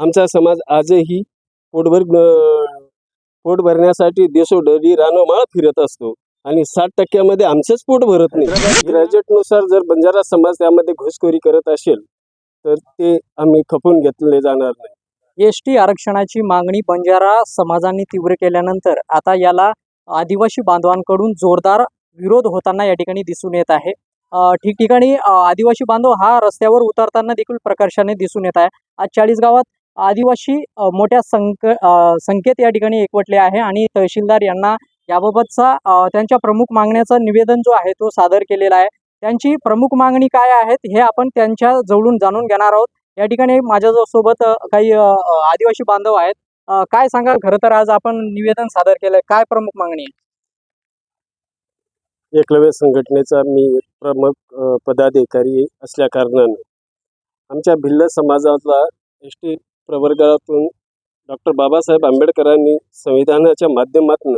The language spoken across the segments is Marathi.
आमचा समाज आजही पोटभर पोट भरण्यासाठी देशोडरी रानोमाळ फिरत असतो. आणि साठ टक्क्यामध्ये आमचंच पोट भरत नाही. ग्रॅज्युएटनुसार जर बंजारा समाज त्यामध्ये घुसखोरी करत असेल तर ते आम्ही खपून घेतले जाणार नाही. एस टी आरक्षणाची मागणी बंजारा समाजाने तीव्र केल्यानंतर आता याला आदिवासी बांधवांकडून जोरदार विरोध होताना या ठिकाणी दिसून येत आहे. ठिकठिकाणी आदिवासी बांधव हा रस्त्यावर उतरताना देखील प्रकर्षाने दिसून येत आहे. आज चाळीस गावात आदिवासी मोठ्या संक संख्येत या ठिकाणी एकवटले आहे आणि तहसीलदार यांना याबाबतचा त्यांच्या प्रमुख मागण्याचं निवेदन जो आहे तो सादर केलेला आहे. त्यांची प्रमुख मागणी काय आहेत हे आपण त्यांच्या जवळून जाणून घेणार आहोत. या ठिकाणी माझ्या सोबत काही आदिवासी बांधव आहेत. काय सांगा खरं तर आज आपण निवेदन सादर केलंय. काय प्रमुख मागणी आहे? एकलव्य संघटनेचा मी प्रमुख पदाधिकारी असल्या कारणानं आमच्या भिल्ल समाजातला एस टी प्रवर्गातून डॉक्टर बाबासाहेब आंबेडकरांनी संविधानाच्या माध्यमातून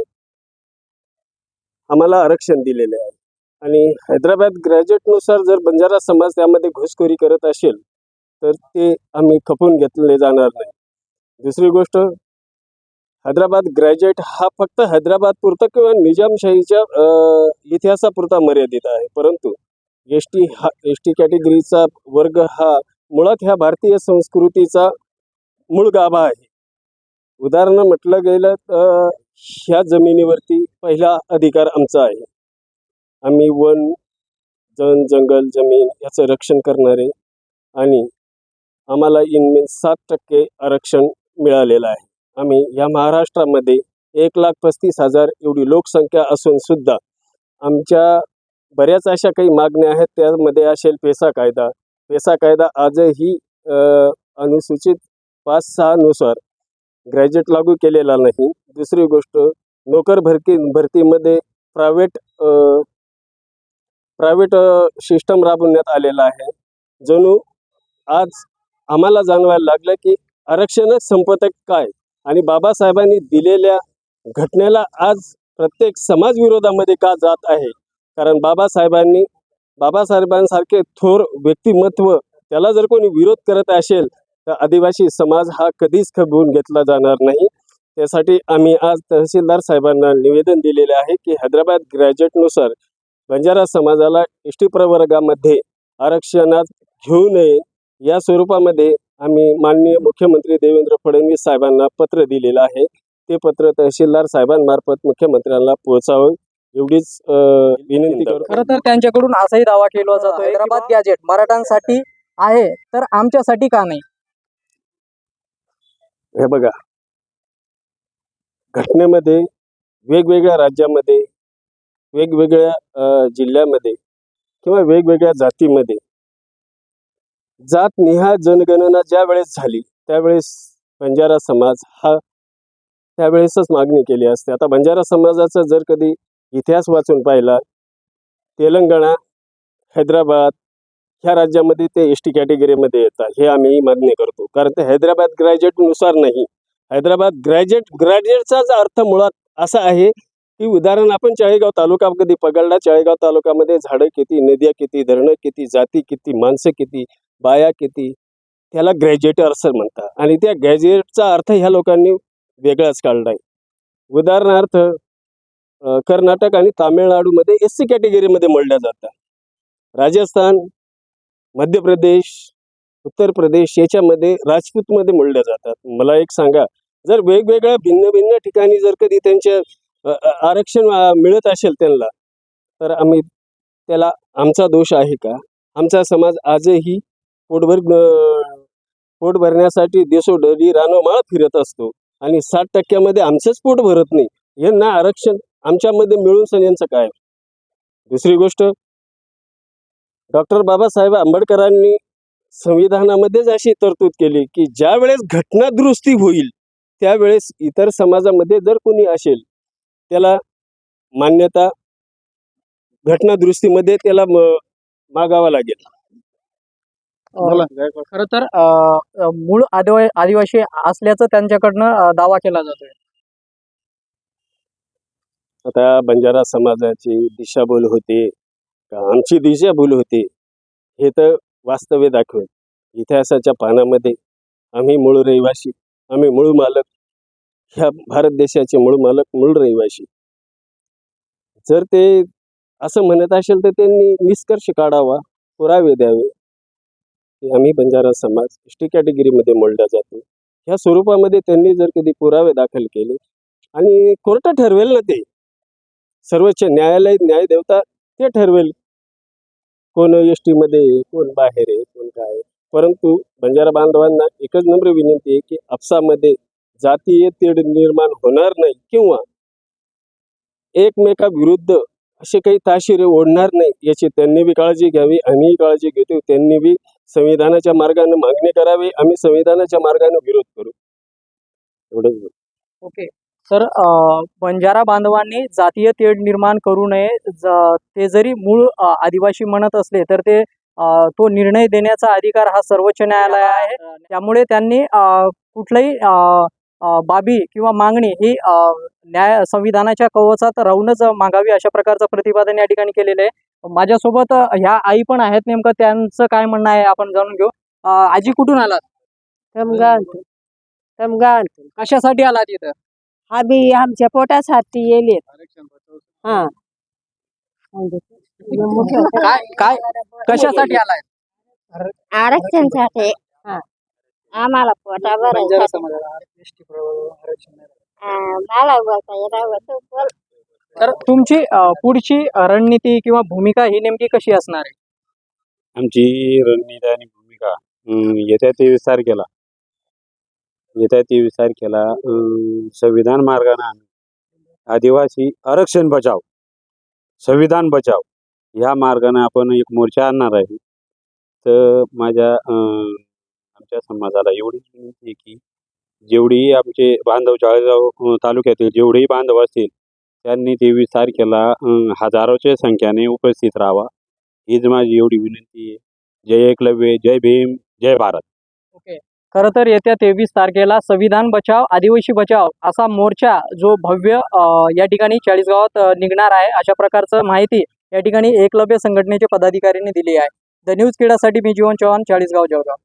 आम्हाला आरक्षण दिलेले आहे. आणि हैदराबाद ग्रॅज्युएटनुसार जर बंजारा समाज त्यामध्ये घुसखोरी करत असेल तर ते आम्ही खपून घेतले जाणार नाही. दुसरी गोष्ट हैदराबाद ग्रॅज्युएट हा फक्त हैदराबाद पुरता किंवा निजामशाहीच्या इतिहासापुरता मर्यादित आहे. परंतु एस टी हा एस टी कॅटेगरीचा वर्ग हा मुळात ह्या भारतीय संस्कृतीचा मूळ गाभा आहे. उदाहरणं म्हटलं गेलं तर ह्या जमिनीवरती पहिला अधिकार आमचा आहे. आम्ही वन जन जंगल जमीन याचं रक्षण करणारे आणि आम्हाला इनमेन सात टक्के आरक्षण मिळालेलं आहे. आम्ही या महाराष्ट्रामध्ये एक लाख पस्तीस हजार एवढी लोकसंख्या असून सुद्धा आमच्या बऱ्याच अशा काही मागण्या आहेत त्यामध्ये असेल पेसा कायदा. पेसा कायदा आजही अनुसूचित पाच सहानुसार ग्रॅज्युएट लागू केलेला नाही. दुसरी गोष्ट नोकर भरती भरतीमध्ये प्रायव्हेट प्रायव्हेट सिस्टम राबवण्यात आलेला आहे. जणू आज आम्हाला जाणवायला लागलं की आरक्षणच संपत आहे काय? आणि बाबासाहेबांनी दिलेल्या घटनेला आज प्रत्येक समाजविरोधामध्ये का जात आहे? कारण बाबासाहेबांनी बाबासाहेबांसारखे थोर व्यक्तिमत्व त्याला जर कोणी विरोध करत असेल तर आदिवासी समाज हा कधीच खबवून घेतला जाणार नाही. त्यासाठी आम्ही आज तहसीलदार साहेबांना निवेदन दिलेले आहे की हैदराबाद ग्रॅज्युएटनुसार बंजारा समाजाला एस टी प्रवर्गामध्ये आरक्षणात घेऊ नये. या स्वरूपामध्ये आम्ही माननीय मुख्यमंत्री देवेंद्र फडणवीस साहेबांना पत्र दिलेलं आहे. ते पत्र तहसीलदार साहेबांमार्फत मुख्यमंत्र्यांना पोहोचावं एवढीच विनंती करतो खरं तर त्यांच्याकडून असाही दावा केला जातो हैदराबाद गॅजेट मराठ्यांसाठी आहे तर आमच्यासाठी का नाही? हे बघा. घटनेमध्ये वेगवेगळ्या राज्यामध्ये वेगवेगळ्या जिल्ह्यामध्ये किंवा वेगवेगळ्या जातीमध्ये जात निहा जनगणना ज्या वेळेस झाली त्यावेळेस बंजारा समाज हा त्यावेळेसच मागणी केली असते. आता बंजारा समाजाचा जर कधी इतिहास वाचून पाहिला तेलंगणा हैदराबाद ह्या राज्यामध्ये ते एस टी कॅटेगरीमध्ये येतात हे आम्ही मान्य करतो. कारण ते हैदराबाद ग्रॅज्युएटनुसार नाही. हैदराबाद ग्रॅज्युएट ग्रॅज्युएटचाच अर्थ मुळात असा आहे की उदाहरण आपण चाळीगाव तालुका कधी पकडला? चाळीगाव तालुक्यामध्ये झाडं किती नद्या किती धरणं किती जाती किती माणसं किती बाया किती त्याला ग्रॅज्युएट असं म्हणतात. आणि त्या ग्रॅज्युएटचा अर्थ ह्या लोकांनी वेगळाच काढला आहे उदाहरणार्थ कर्नाटक आणि तामिळनाडूमध्ये एस सी कॅटेगरीमध्ये मोडल्या जातात. राजस्थान मध्य प्रदेश उत्तर प्रदेश याच्यामध्ये राजपूतमध्ये मोडल्या जातात. मला एक सांगा जर वेगवेगळ्या भिन्न भिन्न ठिकाणी जर कधी त्यांचे आरक्षण मिळत असेल त्यांना तर आम्ही त्याला आमचा दोष आहे का? आमचा समाज आजही पोटभर पोट भरण्यासाठी देशोडरी रानोमाळ फिरत असतो. आणि साठ टक्क्यामध्ये आमचंच पोट भरत नाही. यांना आरक्षण आमच्यामध्ये मिळून सण यांचं काय? दुसरी गोष्ट डॉक्टर बाबासाहेब आंबेडकरांनी संविधानामध्येच अशी तरतूद केली की ज्या वेळेस घटना दुरुस्ती होईल त्यावेळेस इतर समाजामध्ये जर कोणी असेल त्याला मान्यता घटना दुरुस्तीमध्ये त्याला मागावा लागेल. खरं तर मूळ आदिवा आदिवासी असल्याचं त्यांच्याकडनं दावा केला जातोय. आता बंजारा समाजाची दिशाभूल होते. आमची दिशाभूल होते. हे तर वास्तव्य दाखवेल. इतिहासाच्या पानामध्ये आम्ही मूळ रहिवासी आम्ही मूळ मालक. ह्या भारत देशाचे मूळ मालक मूळ रहिवासी. जर ते असं म्हणत असेल तर त्यांनी निष्कर्ष काढावा पुरावे द्यावे. की आम्ही बंजारा समाज एस टी कॅटेगरीमध्ये मोडला जातो. ह्या स्वरूपामध्ये त्यांनी जर कधी पुरावे दाखल केले आणि कोर्ट ठरवेल ना ते सर्वोच्च न्यायालय न्यायदेवता ते ठरवेल. कोण एस टीमध्ये आहे कोण बाहेर आहे कोण काय परंतु बंजारा बांधवांना एकच नम्र विनंती आहे की आपसामध्ये जातीय तेढ निर्माण होणार नाही किंवा एकमेकाविरुद्ध असे काही ताशिरे ओढणार नाही याची त्यांनी बी काळजी घ्यावी आम्हीही काळजी घेतो त्यांनी बी संविधानाच्या मार्गाने मागणी करावी आम्ही संविधानाच्या मार्गाने विरोध करू. एवढंच ओके. तर बंजारा बांधवांनी जातीय तेढ निर्माण करू नये. ते जरी मूळ आदिवासी म्हणत असले तर ते तो निर्णय देण्याचा अधिकार हा सर्वोच्च न्यायालय आहे. त्यामुळे त्यांनी अ, बाबी किंवा मागणी ही न्याय संविधानाच्या कवचात राहूनच मागावी अशा प्रकारचं प्रतिपादन या ठिकाणी केलेलं आहे. माझ्यासोबत ह्या आई पण आहेत नेमकं. त्यांचं काय म्हणणं आहे आपण जाणून घेऊ. आजी कुठून आलात? कशासाठी आलात इथं? आम्ही आमच्या पोटासाठी येले हा. काय काय कशासाठी आलाय? आरक्षणसाठी. हा. आम्हाला पोटा. हा, मला बोल. तर तुमची अ, पुढची अ, रणनीती किंवा भूमिका ही नेमकी कशी असणार आहे? आमची रणनीती आणि भूमिका अं, येत्या तेवीस तारखेला. येत्या तेवीस तारखेला संविधान मार्गाने आम्ही आदिवासी आरक्षण बचाव संविधान बचाव ह्या मार्गाने आपण एक मोर्चा आणणार आहे. तर माझ्या आमच्या समाजाला एवढीच विनंती आहे की जेवढीही आमचे बांधव चाळीसगाव तालुक्यातील जेवढेही बांधव असतील त्यांनी तेवीस तारखेला केला हजारोच्या संख्येने उपस्थित राहावा. हीच माझी एवढी विनंती आहे. जय एकलव्य जय भीम जय भारत. ओके. खरं तर येत्या तेवीस तारखेला संविधान बचाव आदिवासी बचाव असा मोर्चा जो भव्य या ठिकाणी चाळीसगावात निघणार आहे अशा प्रकारचं माहिती या ठिकाणी एकलव्य संघटनेचे पदाधिकाऱ्यांनी दिली आहे. द न्यूज क्रीडासाठी मी जीवन चव्हाण चाळीसगाव जळगाव.